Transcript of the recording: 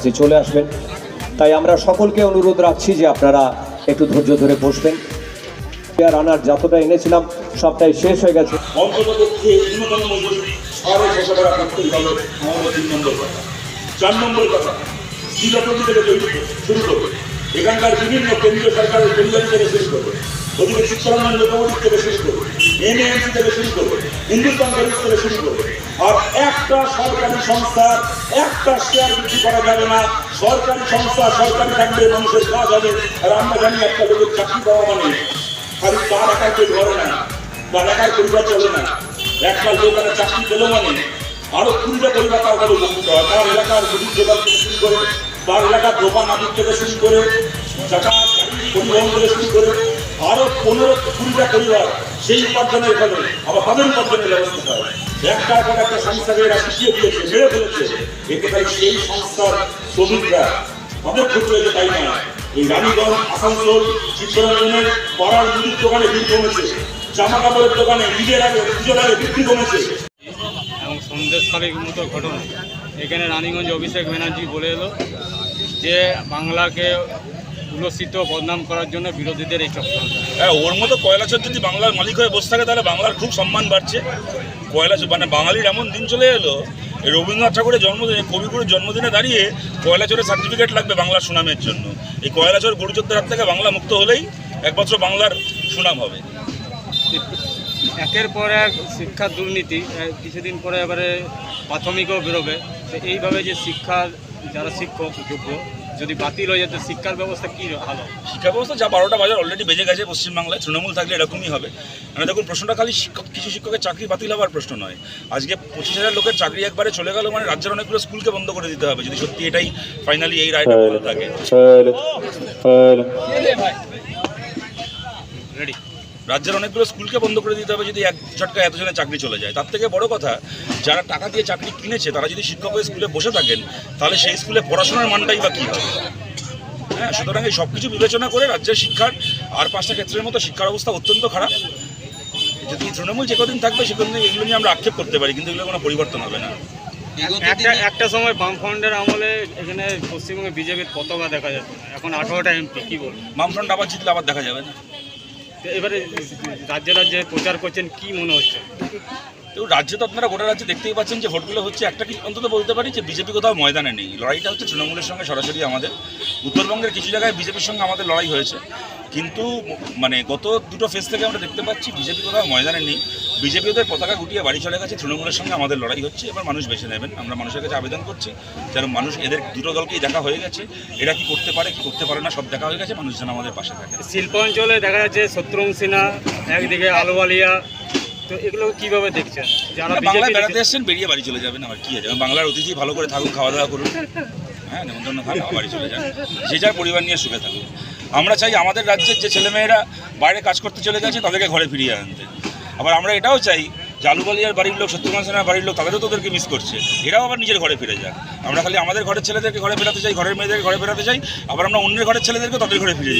কাছে চলে আসবেন। তাই আমরা সকলকে অনুরোধ রাখছি যে আপনারা একটু ধৈর্য ধরে বসবেন। আর আনার যতটা এনেছিলাম, সবটাই শেষ হয়ে গেছে। এখানকার বিভিন্ন কেন্দ্রীয় সরকারের পরিবার থেকে শেষ করবে। ওদিকে থেকে শুরু করবে। এনএএমসি থেকে শুরু করবে। হিন্দুস্তান কলেজ থেকে শুরু করবে আর একটা সরকারি সংস্থার একটা শেয়ার বিক্রি করা যাবে না। সরকারি সংস্থা, সরকারি থাকবে মানুষের কাজ হবে। আর আমরা জানি একটা লোকের চাকরি পাওয়া মানে খালি তার একার কেউ ভরে না। তার একার পরিবার চলে না। একটা লোক একটা চাকরি পেল মানে আরও কুড়িটা পরিবার তার ঘরে উপকৃত হয়। তার এলাকার গরিব জোগাড় থেকে শুরু করে, তার এলাকার দোকান আদির থেকে শুরু করে টাকা পরিবহন থেকে শুরু করে, আরও পনেরো কুড়িটা পরিবার সেই উপার্জনের ফলে আবার তাদের উপার্জনের ব্যবস্থা হয়। একটার পর একটা সংস্থাকে এরা শিখিয়ে দিয়েছে, মেরে ফেলেছে। এতে তাই সেই সংস্থার শ্রমিকরা তাদের ক্ষেত্রে যে তাই না এই রানীগঞ্জ, আসানসোল, চিত্তরঞ্জনের পাড়ার মুদির দোকানে ভিড় কমেছে। জামা কাপড়ের দোকানে ঈদের আগে পুজোর আগে বিক্রি কমেছে। এবং সন্দেশখালীর মতো ঘটনা। এখানে রানীগঞ্জ অভিষেক ব্যানার্জি বলে এলো যে বাংলাকে উলসিত বদনাম করার জন্য বিরোধীদের এই চক্রান্ত হ্যাঁ ওর মতো কয়লাচর যদি বাংলার মালিক হয়ে বসে থাকে তাহলে বাংলার খুব সম্মান বাড়ছে। কয়লাচর মানে বাঙালির এমন দিন চলে এলো এই রবীন্দ্রনাথ ঠাকুরের জন্মদিনে কবিগুরুর জন্মদিনে দাঁড়িয়ে কয়লাচরের সার্টিফিকেট লাগবে বাংলার সুনামের জন্য। এই কয়লাচর গুরুচরদের হাত থেকে বাংলা মুক্ত হলেই একমাত্র বাংলার সুনাম হবে। একের পর এক শিক্ষার দুর্নীতি কিছুদিন পরে এবারে প্রাথমিকও বেরোবে। তো এইভাবে যে শিক্ষার যারা শিক্ষক যোগ্য যদি বাতিল হয়ে যেত শিক্ষার ব্যবস্থা কী ভালো? শিক্ষা ব্যবস্থা যা বারোটা বাজার অলরেডি বেজে গেছে পশ্চিমবাংলায় তৃণমূল থাকলে এরকমই হবে। মানে দেখুন প্রশ্নটা খালি শিক্ষক কিছু শিক্ষকের চাকরি বাতিল হওয়ার প্রশ্ন নয়। আজকে পঁচিশ হাজার লোকের চাকরি একবারে চলে গেল মানে রাজ্যের অনেকগুলো স্কুলকে বন্ধ করে দিতে হবে যদি সত্যি এটাই ফাইনালি এই রায়টা থাকে। রেডি রাজ্যের অনেকগুলো স্কুলকে বন্ধ করে দিতে হবে যদি এক ঝটকা এতজনের চাকরি চলে যায়। তার থেকে বড় কথা যারা টাকা দিয়ে চাকরি কিনেছে তারা যদি শিক্ষক হয়ে স্কুলে বসে থাকেন তাহলে সেই স্কুলে পড়াশোনার মানটাই বা কী হবে? হ্যাঁ সুতরাং এই সব কিছু বিবেচনা করে রাজ্যের শিক্ষার আর পাঁচটা ক্ষেত্রের মতো শিক্ষার অবস্থা অত্যন্ত খারাপ। যদি তৃণমূল যে কদিন থাকবে সে কদিন এগুলো নিয়ে আমরা আক্ষেপ করতে পারি কিন্তু এগুলো কোনো পরিবর্তন হবে না। একটা একটা সময় বামফ্রন্টের আমলে এখানে পশ্চিমবঙ্গে বিজেপির পতাকা দেখা যেত এখন আঠারোটা এমপি কী বলব? বামফ্রন্ট আবার জিতলে আবার দেখা যাবে না। এবারে রাজ্যে রাজ্যে প্রচার করছেন কি মনে হচ্ছে? তো রাজ্যে তো আপনারা গোটা রাজ্যে দেখতেই পাচ্ছেন যে ভোটগুলো হচ্ছে একটা কি অন্তত বলতে পারি যে বিজেপি কোথাও ময়দানে নেই। লড়াইটা হচ্ছে তৃণমূলের সঙ্গে সরাসরি আমাদের। উত্তরবঙ্গের কিছু জায়গায় বিজেপির সঙ্গে আমাদের লড়াই হয়েছে। কিন্তু মানে গত দুটো ফেজ থেকে আমরা দেখতে পাচ্ছি বিজেপি কোথাও ময়দানে নেই। বিজেপি ওদের পতাকা গুটিয়ে বাড়ি চলে গেছে, তৃণমূলের সঙ্গে আমাদের লড়াই হচ্ছে, এবার মানুষ বেছে নেবেন। আমরা মানুষের কাছে আবেদন করছি যেন মানুষ এদের দুটো দলকেই দেখা হয়ে গেছে। এরা কি করতে পারে, কি করতে পারে না, সব দেখা হয়ে গেছে মানুষ যেন আমাদের পাশে থাকে। শিল্পাঞ্চলে দেখা যাচ্ছে শত্রুং সিনহা, একদিকে আলুওয়ালিয়া তো এগুলো কীভাবে দেখছেন? যারা বাংলায় বেড়াতে এসছেন বেরিয়ে বাড়ি চলে যাবেন আমার কি আছে বাংলার অতিথি ভালো করে থাকুন খাওয়া দাওয়া করুন হ্যাঁ নেমন্তন্ন খান আবার বাড়ি চলে যান। যে যার পরিবার নিয়ে সুখে থাকুন আমরা চাই আমাদের রাজ্যের যে ছেলেমেয়েরা বাইরে কাজ করতে চলে গেছে তাদেরকে ঘরে ফিরিয়ে আনতে। আবার আমরা এটাও চাই যে আলুবালিয়ার বাড়ির লোক শত্রুঘ্ন সেনার বাড়ির লোক তাদেরও তোদেরকে মিস করছে। এরাও আবার নিজের ঘরে ফিরে যাক। আমরা খালি আমাদের ঘরের ছেলেদেরকে ঘরে ফেরাতে চাই ঘরের মেয়েদেরকে ঘরে ফেরাতে চাই আবার আমরা অন্যের ঘরের ছেলেদেরকে তাদের ঘরে ফিরে যাই